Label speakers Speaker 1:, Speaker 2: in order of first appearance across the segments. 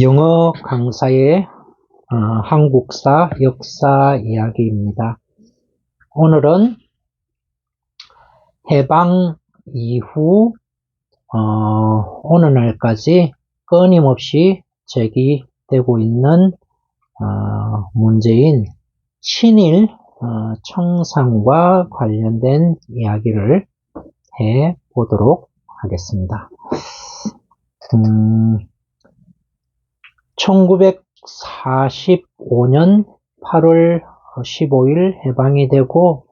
Speaker 1: 영어 강사의 어, 한국사 역사 이야기입니다. 오늘은 해방 이후 어, 오늘날까지 끊임없이 제기되고 있는 어, 문제인 친일 어, 청산과 관련된 이야기를 해 보도록 하겠습니다. 음, 1945년 8월 15일 해방이 되고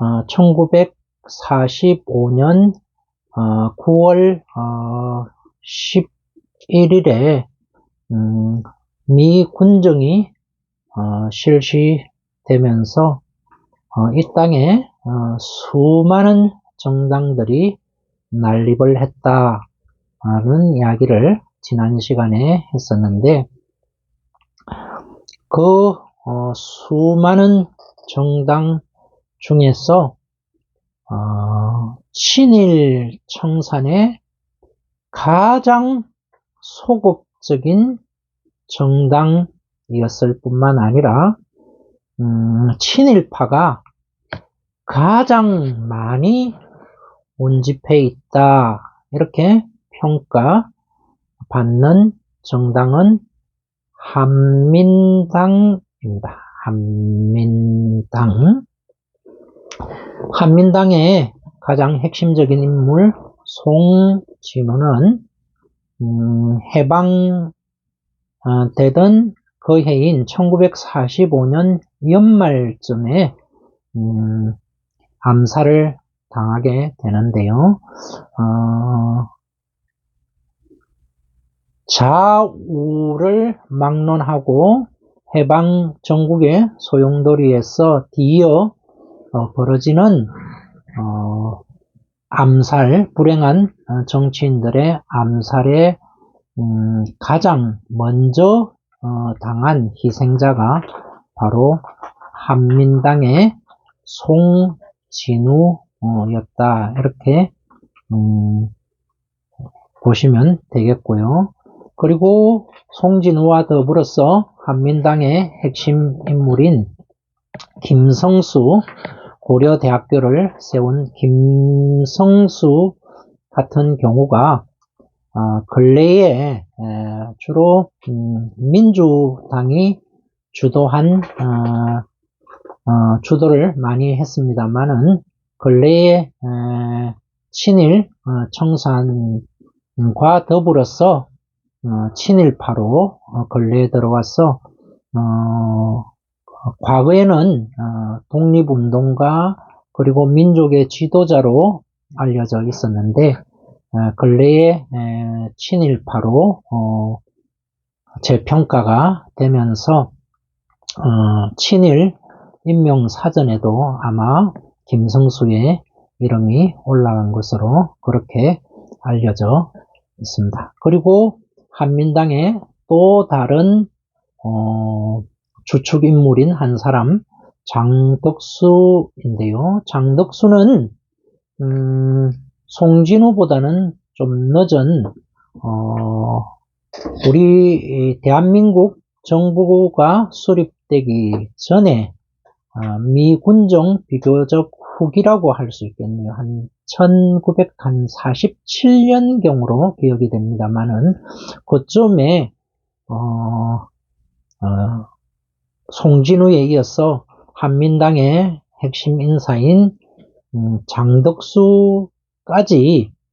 Speaker 1: 어, 1945년 어, 9월 어, 11일에 음, 미 군정이 어, 실시되면서 어, 이 땅에 어, 수많은 정당들이 난립을 했다는 이야기를 지난 시간에 했었는데 그 어, 수많은 정당 중에서 어, 친일 청산에 가장 소극적인 정당이었을 뿐만 아니라 음, 친일파가 가장 많이 운집해 있다. 이렇게 평가 받는 정당은 한민당입니다. 한민당. 한민당의 가장 핵심적인 인물 송진우는 음, 해방 어, 되던 그 해인 1945년 연말쯤에 음, 암살을 당하게 되는데요. 어, 좌우를 막론하고 해방 전국의 소용돌이에서 뒤이어 어, 벌어지는 어, 암살, 불행한 어, 정치인들의 암살에 음, 가장 먼저 어, 당한 희생자가 바로 한민당의 송진우였다 이렇게 음, 보시면 되겠고요. 그리고 송진우와 더불어서 한민당의 핵심 인물인 김성수 고려대학교를 세운 김성수 같은 경우가 어, 근래에 주로 음, 민주당이 주도한 어, 어, 주도를 많이 했습니다만은 근래에 친일 청산과 더불어서 어, 친일파로 어, 근래에 들어와서 어, 과거에는 독립운동가 그리고 민족의 지도자로 알려져 있었는데 근래에 친일파로 재평가가 되면서 친일 인명사전에도 아마 김성수의 이름이 올라간 것으로 그렇게 알려져 있습니다. 그리고 한민당의 또 다른 어, 주축 인물인 한 사람 장덕수인데요. 장덕수는 음, 송진우보다는 좀 늦은 어, 우리 대한민국 정부가 수립되기 전에 어, 미군정 비교적 후기라고 할 수 있겠네요. 한 1947년경으로 기억이 됩니다만은 그쯤에 어, 어, 송진우에 이어서 한민당의 핵심 인사인 음, 장덕수까지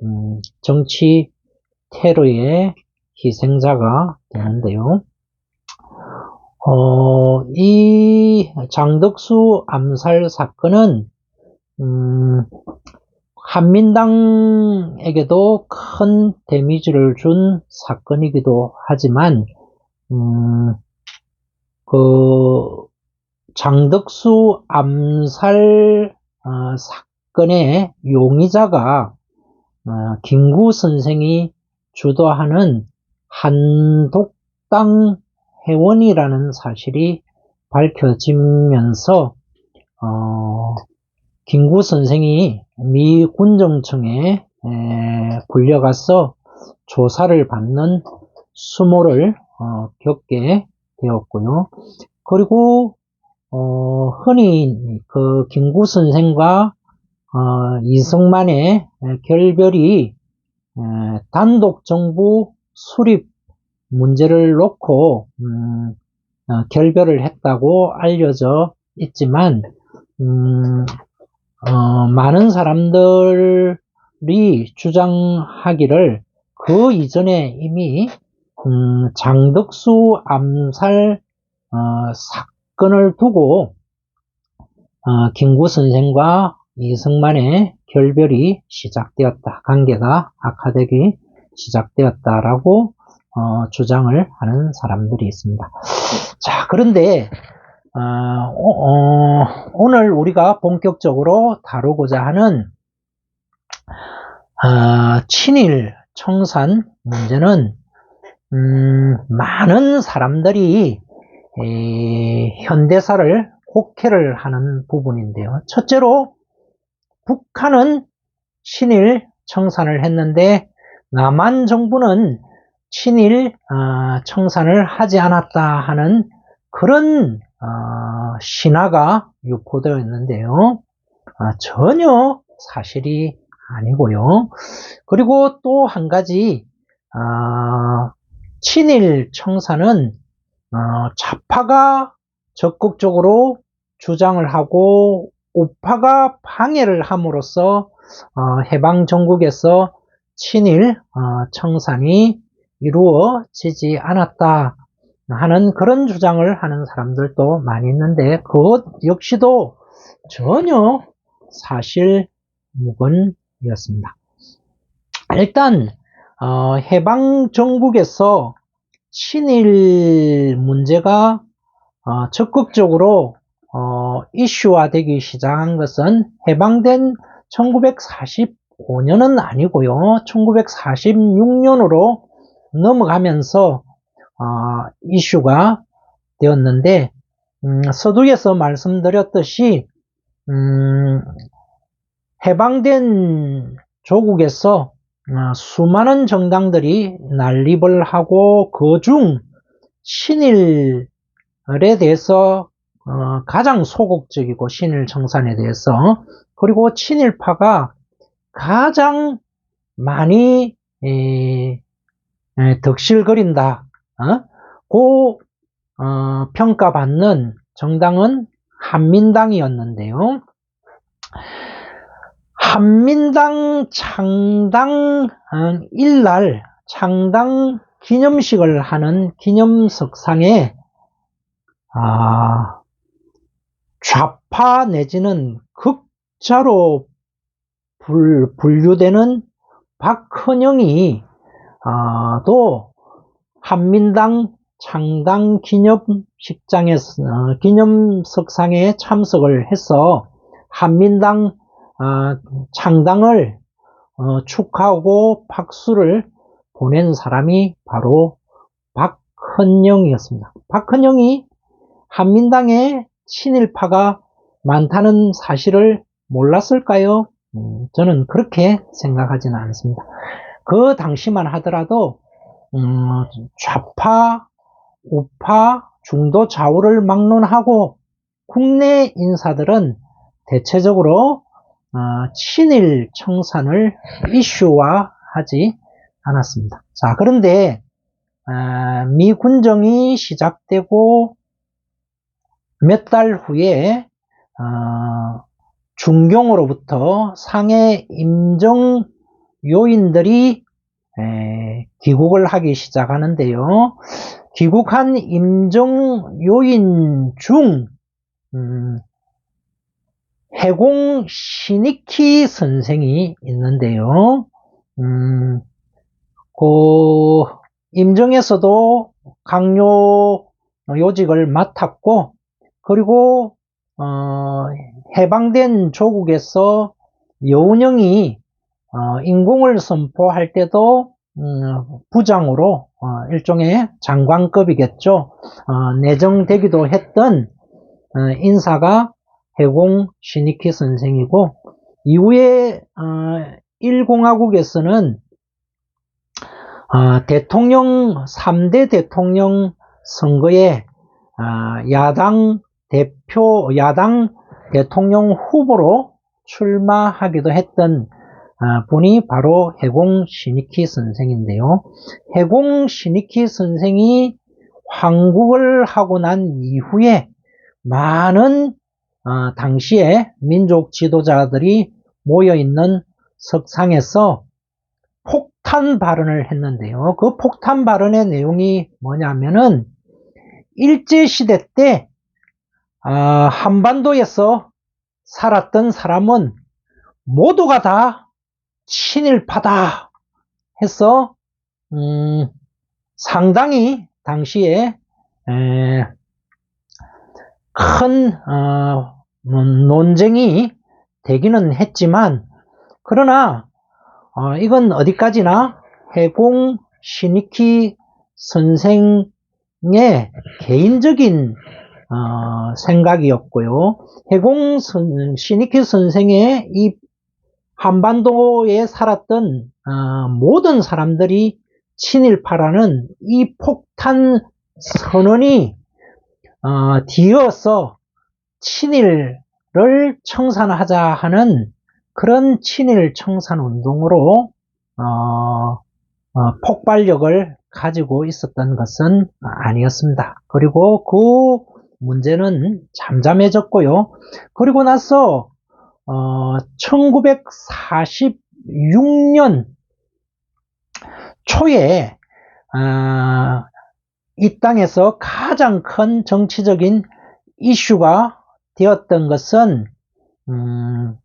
Speaker 1: 음, 정치 테러의 희생자가 되는데요. 어, 이 장덕수 암살 사건은 음, 한민당에게도 큰 데미지를 준 사건이기도 하지만 음, 그 장덕수 암살 어, 사건의 용의자가 어, 김구 선생이 주도하는 한독당 회원이라는 사실이 밝혀지면서 어, 김구 선생이 미 군정청에 불려가서 조사를 받는 수모를 어, 겪게 되었고요. 그리고 어, 흔히 그 김구 선생과 어, 이승만의 결별이 에, 단독 정부 수립 문제를 놓고 음, 어, 결별을 했다고 알려져 있지만 음, 어, 많은 사람들이 주장하기를 그 이전에 이미 음, 장덕수 암살 어, 사건을 두고 어, 김구 선생과 이승만의 결별이 시작되었다. 관계가 악화되기 시작되었다라고 어, 주장을 하는 사람들이 있습니다. 자, 그런데 어, 어, 오늘 우리가 본격적으로 다루고자 하는 어, 친일 청산 문제는 음, 많은 사람들이 에, 현대사를 혹해를 하는 부분인데요. 첫째로 북한은 친일 청산을 했는데 남한 정부는 친일 어, 청산을 하지 않았다 하는 그런 어, 신화가 유포되어 있는데요. 아, 전혀 사실이 아니고요. 그리고 또 한 가지 아, 친일 청산은 어, 좌파가 적극적으로 주장을 하고 우파가 방해를 함으로써 어, 해방 전국에서 친일 어, 청산이 이루어지지 않았다 하는 그런 주장을 하는 사람들도 많이 있는데 그것 역시도 전혀 사실 무근이었습니다. 일단 어, 해방 정국에서 친일 문제가 어, 적극적으로 어, 이슈화되기 시작한 것은 해방된 1945년은 아니고요. 1946년으로 넘어가면서 어, 이슈가 되었는데 음, 서두에서 말씀드렸듯이 음, 해방된 조국에서 어, 수많은 정당들이 난립을 하고 그 중 신일에 대해서 어, 가장 소극적이고 신일 청산에 대해서 그리고 친일파가 가장 많이 에, 에, 덕실거린다. 어? 고 어, 평가받는 정당은 한민당이었는데요. 한민당 창당 일날 창당 기념식을 하는 기념석상에 아, 좌파 내지는 극자로 불, 분류되는 박헌영이 아, 또 한민당 창당 기념식장에 어, 기념석상에 참석을 해서 한민당 아, 창당을 어, 축하하고 박수를 보낸 사람이 바로 박헌영이었습니다. 박헌영이 한민당에 친일파가 많다는 사실을 몰랐을까요? 음, 저는 그렇게 생각하지는 않습니다. 그 당시만 하더라도 음, 좌파, 우파, 중도 좌우를 막론하고 국내 인사들은 대체적으로 어, 친일 청산을 이슈화하지 않았습니다. 자, 그런데 어, 미 군정이 시작되고 몇 달 후에 어, 중경으로부터 상해 임정 요인들이 에, 귀국을 하기 시작하는데요. 귀국한 임정 요인 중 음, 해공 시니키 선생이 있는데요. 음, 그 임정에서도 강요 요직을 맡았고 그리고 어, 해방된 조국에서 여운형이 어, 인공을 선포할 때도 음, 부장으로 어, 일종의 장관급이겠죠. 어, 내정되기도 했던 어, 인사가 해공 시니키 선생이고 이후에 1공화국에서는 아, 대통령 3대 대통령 선거에 아, 야당 대표 야당 대통령 후보로 출마하기도 했던 아, 분이 바로 해공 시니키 선생인데요. 해공 시니키 선생이 황국을 하고 난 이후에 많은 어, 당시에 민족 지도자들이 모여 있는 석상에서 폭탄 발언을 했는데요. 그 폭탄 발언의 내용이 뭐냐면은 일제 시대 때 아, 한반도에서 살았던 사람은 모두가 다 친일파다 해서 음, 상당히 당시에 에, 큰 어, 음, 논쟁이 되기는 했지만 그러나 어, 이건 어디까지나 해공 시니키 선생의 개인적인 어, 생각이었고요. 해공 선, 시니키 선생의 이 한반도에 살았던 어, 모든 사람들이 친일파라는 이 폭탄 선언이 어, 뒤어서 친일을 청산하자 하는 그런 친일 청산 운동으로 어, 어, 폭발력을 가지고 있었던 것은 아니었습니다. 그리고 그 문제는 잠잠해졌고요. 그리고 나서 어, 1946년 초에 아, 이 땅에서 가장 큰 정치적인 이슈가 되었던 것은 음,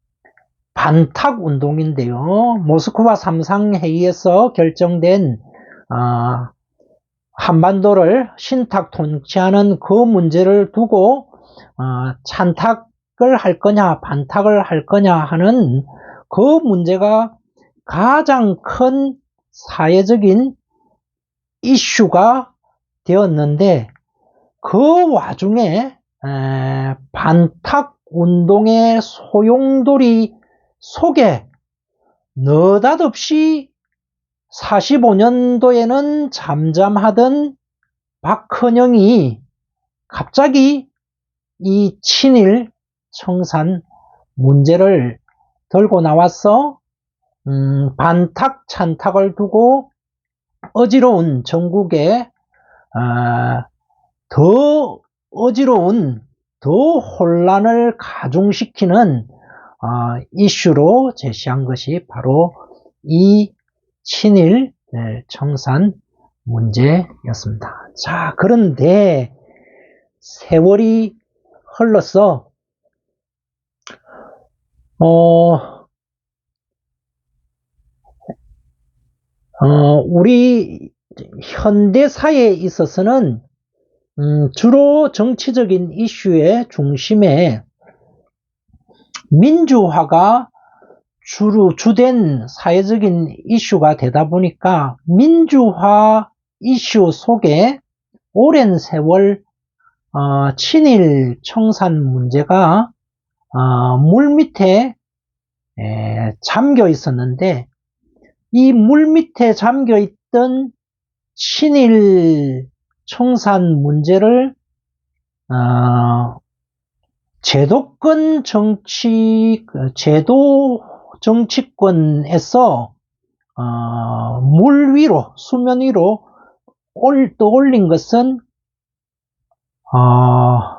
Speaker 1: 반탁 운동인데요. 모스크바 삼상회의에서 결정된 어, 한반도를 신탁 통치하는 그 문제를 두고 어, 찬탁 을 할 거냐 반탁을 할 거냐 하는 그 문제가 가장 큰 사회적인 이슈가 되었는데 그 와중에 에, 반탁 운동의 소용돌이 속에 느닷없이 45년도에는 잠잠하던 박헌영이 갑자기 이 친일 청산 문제를 들고 나와서 음, 반탁 찬탁을 두고 어지러운 전국에 아, 더 어지러운 더 혼란을 가중시키는 어, 이슈로 제시한 것이 바로 이 친일 네, 청산 문제였습니다. 자, 그런데 세월이 흘러서 어, 어, 우리 현대사에 있어서는 음, 주로 정치적인 이슈의 중심에 민주화가 주로 주된 사회적인 이슈가 되다 보니까 민주화 이슈 속에 오랜 세월 어, 친일 청산 문제가 어, 물 밑에 에, 잠겨 있었는데 이 물 밑에 잠겨 있던 친일 청산 문제를 어, 제도권 정치 그 제도 정치권에서 어, 물 위로 수면 위로 올, 떠올린 것은 어,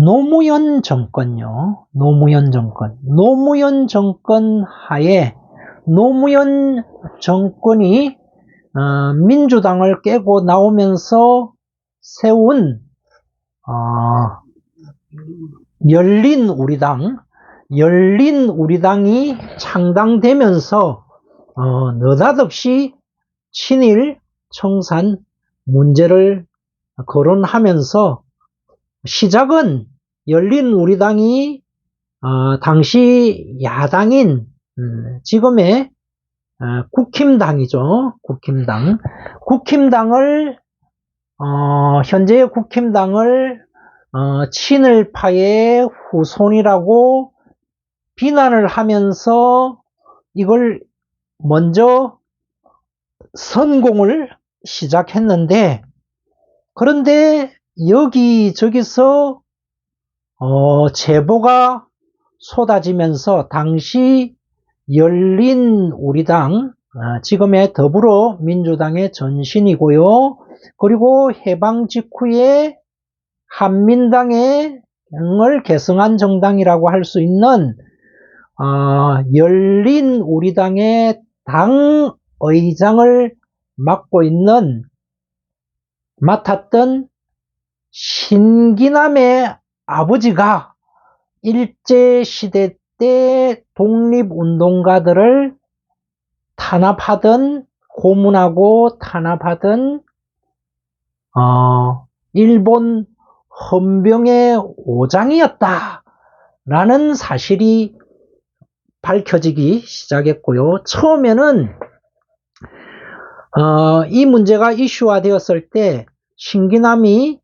Speaker 1: 노무현 정권요. 노무현 정권. 노무현 정권 하에 노무현 정권이 어, 민주당을 깨고 나오면서 세운 어, 열린 우리당, 열린 우리당이 창당되면서 어, 느닷없이 친일 청산 문제를 거론하면서 시작은 열린 우리당이 어, 당시 야당인 음, 지금의 어, 국힘당이죠. 국힘당. 국힘당을 어, 현재의 국힘당을 어, 친일파의 후손이라고 비난을 하면서 이걸 먼저 선공을 시작했는데 그런데 여기저기서 어, 제보가 쏟아지면서 당시 열린 우리당 아, 지금의 더불어민주당의 전신이고요. 그리고 해방 직후에 한민당의 을 계승한 정당이라고 할 수 있는 어, 열린 우리당의 당 의장을 맡고 있는 맡았던 신기남의 아버지가 일제시대 때 독립운동가들을 탄압하던 고문하고 탄압하던 어, 일본 헌병의 오장이었다 라는 사실이 밝혀지기 시작했고요. 처음에는 어, 이 문제가 이슈화 되었을 때 신기남이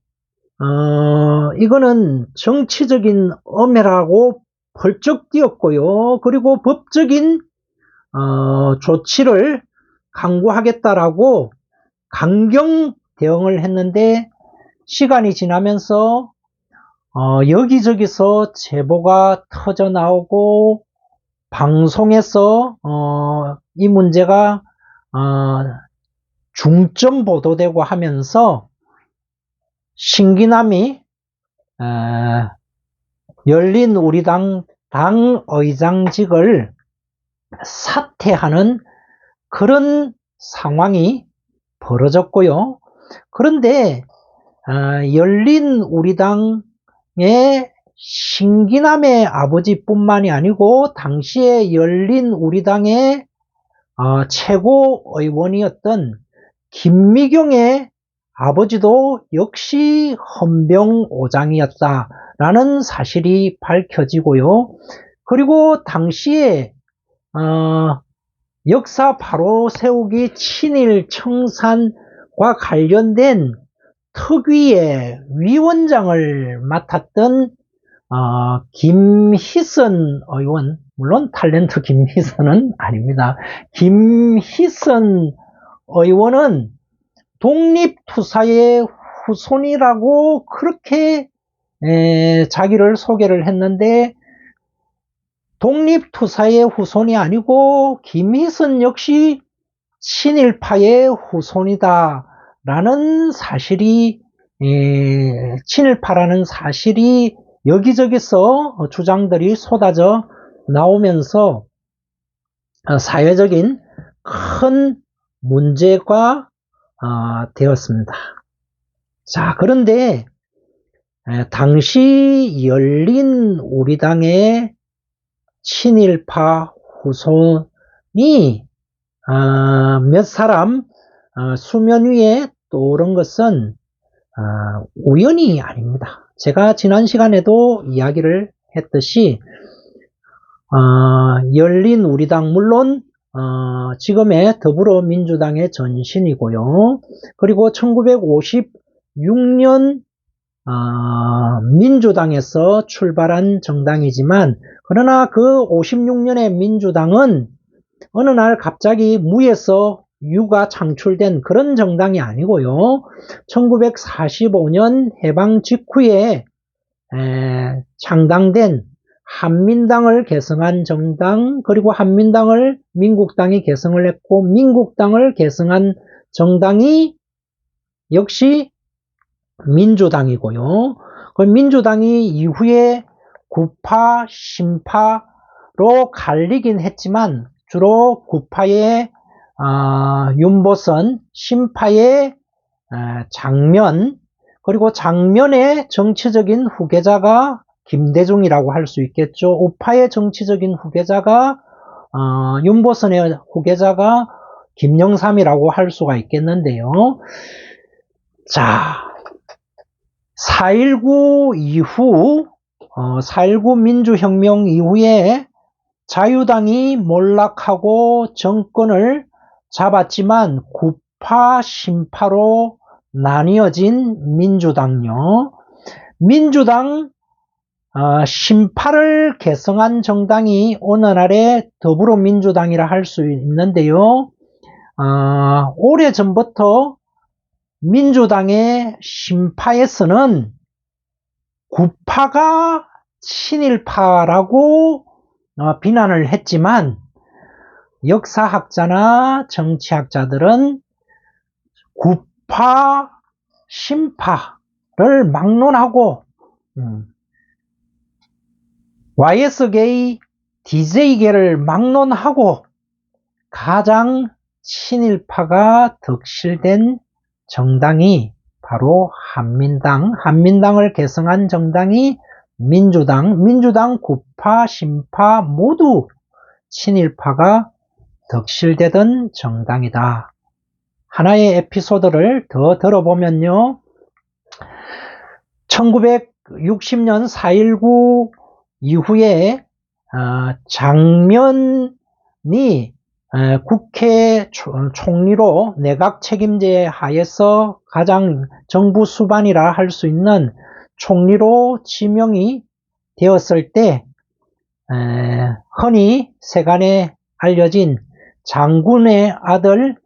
Speaker 1: 어, 이거는 정치적인 엄해라고 벌쩍 뛰었고요. 그리고 법적인 어, 조치를 강구하겠다라고 강경 대응을 했는데 시간이 지나면서 어, 여기저기서 제보가 터져 나오고 방송에서 어, 이 문제가 어, 중점 보도되고 하면서 신기남이 어, 열린 우리당 당의장직을 사퇴하는 그런 상황이 벌어졌고요. 그런데 어, 열린 우리당의 신기남의 아버지뿐만이 아니고 당시에 열린 우리당의 어, 최고 의원이었던 김미경의 아버지도 역시 헌병오장이었다라는 사실이 밝혀지고요. 그리고 당시에 어, 역사 바로 세우기 친일 청산과 관련된 특위의 위원장을 맡았던 어, 김희선 의원, 물론 탤런트 김희선은 아닙니다. 김희선 의원은 독립투사의 후손이라고 그렇게 에, 자기를 소개를 했는데 독립투사의 후손이 아니고 김희선 역시 친일파의 후손이다 라는 사실이 에, 친일파라는 사실이 여기저기서 주장들이 쏟아져 나오면서 사회적인 큰 문제가 어, 되었습니다. 자, 그런데 당시 열린 우리 당의 친일파 후손이 어, 몇 사람 어, 수면 위에 떠오른 것은 우연이 아닙니다. 제가 지난 시간에도 이야기를 했듯이 열린 우리 당 물론 어, 지금의 더불어민주당의 전신이고요. 그리고 1956년 어, 민주당에서 출발한 정당이지만 그러나 그 56년의 민주당은 어느 날 갑자기 무에서 유가 창출된 그런 정당이 아니고요. 1945년 해방 직후에 에, 창당된 한민당을 계승한 정당 그리고 한민당을 민국당이 계승을 했고 민국당을 계승한 정당이 역시 민주당이고요. 그 민주당이 이후에 구파, 신파로 갈리긴 했지만 주로 구파의 어, 윤보선, 신파의 어, 장면, 그리고 장면의 정치적인 후계자가 김대중이라고 할 수 있겠죠. 우파의 정치적인 후계자가 어, 윤보선의 후계자가 김영삼이라고 할 수가 있겠는데요. 자, 4.19 이후, 어, 4.19 민주혁명 이후에 자유당이 몰락하고 정권을 잡았지만 구파, 신파로 나뉘어진 민주당요. 민주당 어, 심파를 개성한 정당이 오늘날의 더불어민주당이라 할 수 있는데요. 어, 오래전부터 민주당의 심파에서는 구파가 친일파라고 어, 비난을 했지만 역사학자나 정치학자들은 구파, 심파를 막론하고 음, YS계의 DJ계를 막론하고 가장 친일파가 덕실된 정당이 바로 한민당, 한민당을 개성한 정당이 민주당, 민주당 구파, 심파 모두 친일파가 덕실되던 정당이다. 하나의 에피소드를 더 들어보면요. 1960년 4.19 이후에 어, 장면이 어, 국회 총리로 내각 책임제 하에서 가장 정부 수반이라 할 수 있는 총리로 지명이 되었을 때 흔히 세간에 알려진 장군의 아들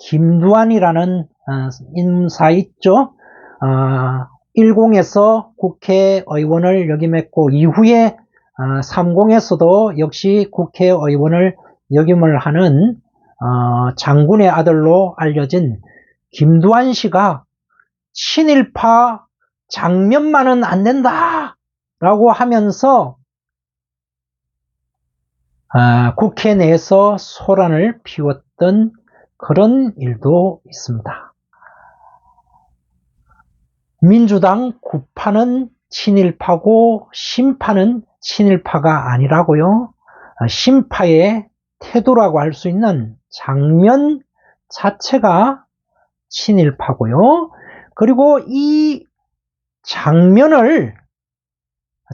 Speaker 1: 김두한이라는 어, 인사 있죠. 10에서 국회의원을 역임했고 이후에 30에서도 역시 국회의원을 역임을 하는 어, 장군의 아들로 알려진 김두한 씨가 친일파 장면만은 안 된다 라고 하면서 아, 국회 내에서 소란을 피웠던 그런 일도 있습니다. 민주당 구파는 친일파고 심파는 친일파가 아니라고요. 아, 심파의 태도라고 할 수 있는 장면 자체가 친일파고요. 그리고 이 장면을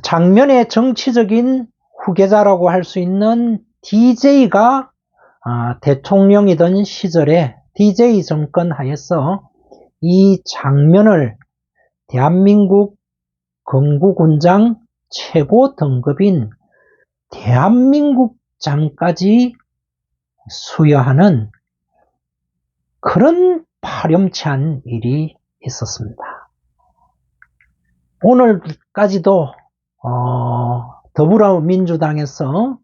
Speaker 1: 장면의 정치적인 후계자라고 할 수 있는 DJ가 아, 대통령이던 시절에 DJ 정권 하에서 이 장면을 대한민국 건국군장 최고 등급인 대한민국장까지 수여하는 그런 파렴치한 일이 있었습니다. 오늘까지도 어, 더불어민주당에서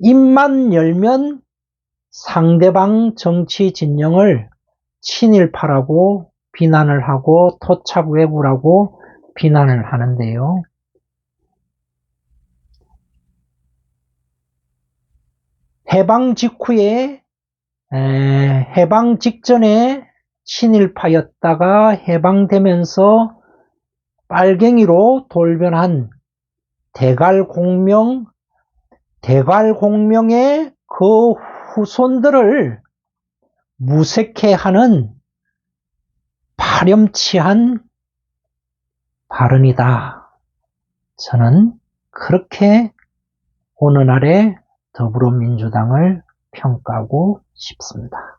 Speaker 1: 입만 열면 상대방 정치 진영을 친일파라고 비난을 하고 토착 외부라고 비난을 하는데요. 해방 직후에 해방 직전에 친일파였다가 해방되면서 빨갱이로 돌변한 대갈공명, 대갈공명의 그 후손들을 무색해하는 파렴치한 발언이다. 저는 그렇게 오늘날의 더불어민주당을 평가하고 싶습니다.